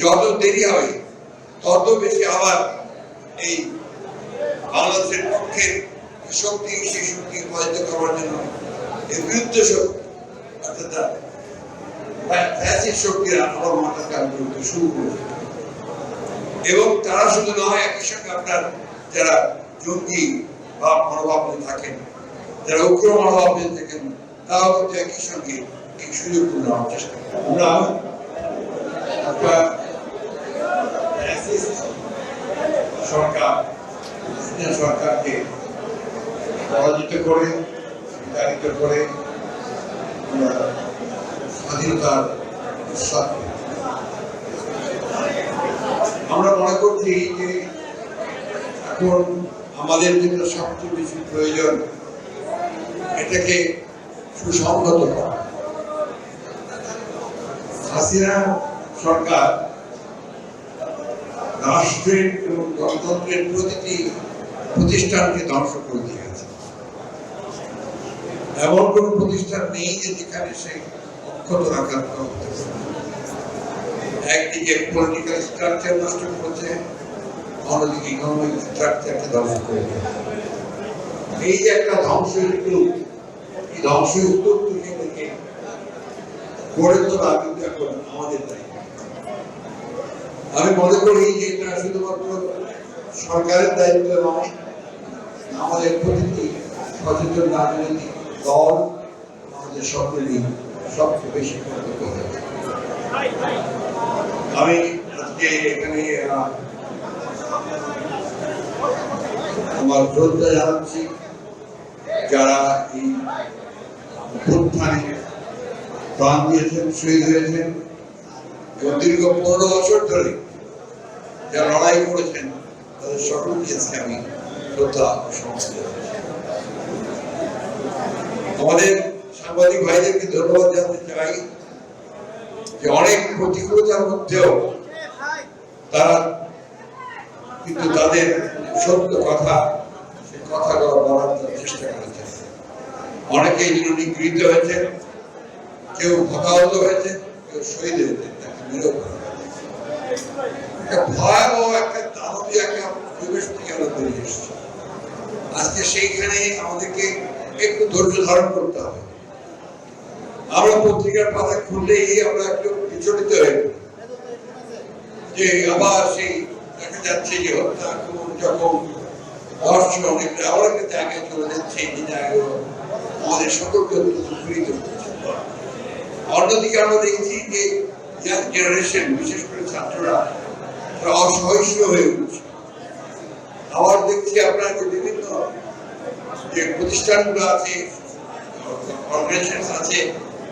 যত দেরি হবে তত বেশি আবার এই বাংলাদেশের পক্ষের শক্তি, সেই শক্তি পরাজিত করার জন্য এই বিরুদ্ধ শক্তি, অর্থাৎ শক্তিরা আবার কাজ করতে শুরু এবং তারা শুধু নয়, একই সঙ্গে আপনার যারা জঙ্গি বা মনোভাব থাকেন, যারা উগ্র মনোভাব থাকেন, তারাও কিন্তু একই সঙ্গে এই সুযোগগুলো নেওয়ার চেষ্টা আমরা সরকার সরকারকে পরাজিত করে বিতাড়িত করে স্বাধীনতার উৎসাহ আমরা মনে করছি যে এখন আমাদের যেটা সবচেয়ে বেশি প্রয়োজন এটাকে সুসংহত করা। হাসিনা সরকার রাষ্ট্রের এবং গণতন্ত্রের প্রতিটি প্রতিষ্ঠানকে ধ্বংস করে দিয়েছে। এমন কোন প্রতিষ্ঠান নেই যে যেখানে সে অক্ষত রাখার একদিকে পলিটিক্যাল স্ট্রাকচার নষ্ট করেছে, অন্যদিকে ইকোনমিক স্ট্রাকচারকে ধ্বংস করে এই যে একটা ধ্বংস একটু এই ধ্বংস উত্তর থেকে থেকে গড়ে তোলা কিন্তু এখন আমাদের দায়িত্ব। আমি মনে করি যে এটা শুধুমাত্র সরকারের দায়িত্ব নয় আমাদের প্রতিটি সচেতন রাজনৈতিক দল, আমাদের সকলেরই সবচেয়ে বেশি কর্তব্য আমি আজকে এখানে আমার শ্রদ্ধা জানাচ্ছি যারা এই অভ্যুত্থানে প্রাণ দিয়েছেন, শহীদ হয়েছেন। দীর্ঘ পনেরো বছর ধরে যারা লড়াই করেছেন, তাদের সকলকে আজকে আমি শ্রদ্ধা সমর্থন আমাদের সাংবাদিক ভাইদেরকে ধন্যবাদ জানাতে চাই যে অনেক প্রতিকূলতার মধ্যেও তারা কিন্তু তাদের সত্য কথা সে কথাগুলো বলার চেষ্টা করেছেন অনেকেই যেন নিগৃহীত হয়েছে, কেউ হতাহত হয়েছে, কেউ শহীদ হয়েছে, তাকে মেরেও আজকে সেইখানে আমাদেরকে একটু ধৈর্য ধারণ করতে হবে। আমরা পত্রিকার পাতা খুললেই আমরা একটু বিচলিত হয়ে যে আবার সেই দেখা যাচ্ছে যে হত্যা, খুন যখন আমাদের সকলকে অত্যন্ত অন্যদিকে আমরা দেখছি যে জেনারেশন বিশেষ করে ছাত্ররা তারা অসহিষ্ণু হয়ে উঠছে। আবার দেখছি আপনার বিভিন্ন যে প্রতিষ্ঠানগুলো আছে অর্গানাইজেশন আছে,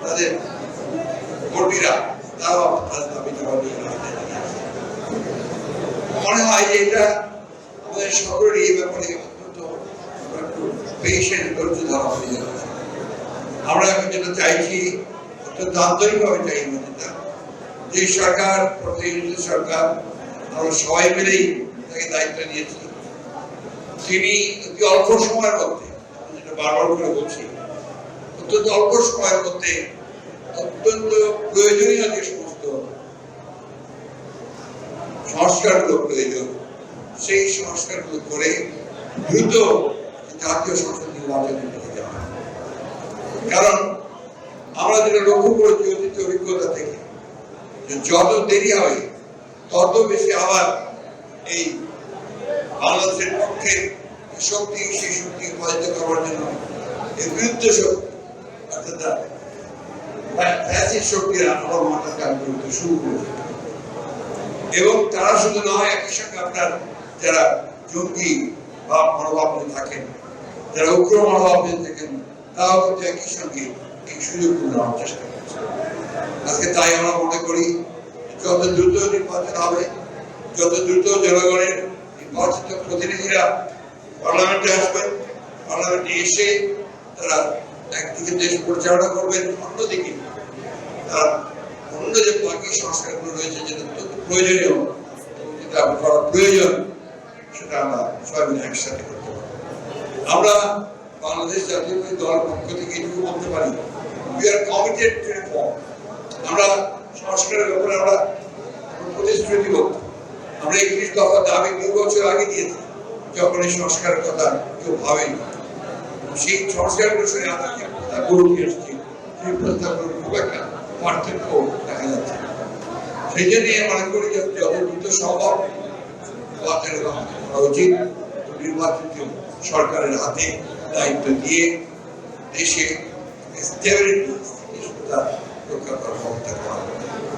তাদের কর্মীরা, তারাও তাদের দাবি। মনে হয় যে এটা আমাদের সকলেরই এই ব্যাপারে অত্যন্ত পেশেন্ট ধৈর্য ধরা হয়ে আমরা এখন যেটা চাইছি, অত্যন্ত আন্তরিকভাবে চাই যে সরকার প্রতিনিধি সরকার আমরা সবাই মিলেই তাকে দায়িত্ব নিয়েছি তিনি অতি অল্প সময়ের মধ্যে যেটা বারবার করে বলছি, অত্যন্ত অল্প সময়ের মধ্যে অত্যন্ত প্রয়োজনীয় যে সমস্ত সংস্কারগুলো প্রয়োজন, সেই সংস্কারগুলো করে দ্রুত জাতীয় সংসদ নির্বাচনে নিয়ে যাওয়া। কারণ আমরা যেটা লক্ষ্য করেছি অতীত অভিজ্ঞতা থেকে যত দেরি হবে তত বেশি আবার এই বাংলাদেশের পক্ষে শক্তি, সেই শক্তি পরাজিত করার জন্য এই বিরুদ্ধ শক্তি, অর্থাৎ শক্তিরা আবার কাজ করতে শুরু করেছে। এবং তারা শুধু নয়, একই সঙ্গে আপনার যারা জঙ্গি বা মনোভাব থাকেন, যারা উগ্র মনোভাব থাকেন, তারাও কিন্তু একই সঙ্গে এই সুযোগগুলো নেওয়ার চেষ্টা করছে। আজকে তাই আমরা মনে করি যত দ্রুত নির্বাচন হবে, যত দ্রুত জনগণের নির্বাচিত প্রতিনিধিরা পার্লামেন্টে আসবেন পার্লামেন্টে এসে তারা একদিকে দেশ পরিচালনা করবেন, অন্যদিকে তারা অন্য যে বাকি সংস্কারগুলো রয়েছে যেটা অত্যন্ত প্রয়োজনীয় যেটা করা প্রয়োজন, সেটা আমরা সবাই মিলে একসাথে করতে পারি আমরা বাংলাদেশ জাতীয়তাবাদী দল পক্ষ থেকে এটুকু বলতে পারি we are committed to reform আমরা সংস্কারের ব্যাপারে আমরা দফা দাবি দুই বছর আগে দিয়েছে, যখন এই সংস্কারের কথা কেউ ভাবেনি। সেই সংস্কার বিষয়ে আজকে প্রস্তাবগুলো নিয়ে এসেছি, সেই প্রস্তাবগুলো খুব একটা পার্থক্য দেখা যাচ্ছে। সেই জন্য মনে করি যে যত দ্রুত সম্ভব বাতিল করা উচিত। নির্বাচিত সরকারের হাতে দায়িত্ব দিয়ে দেশে স্টেবিলিটি রক্ষা করার ক্ষমতা করা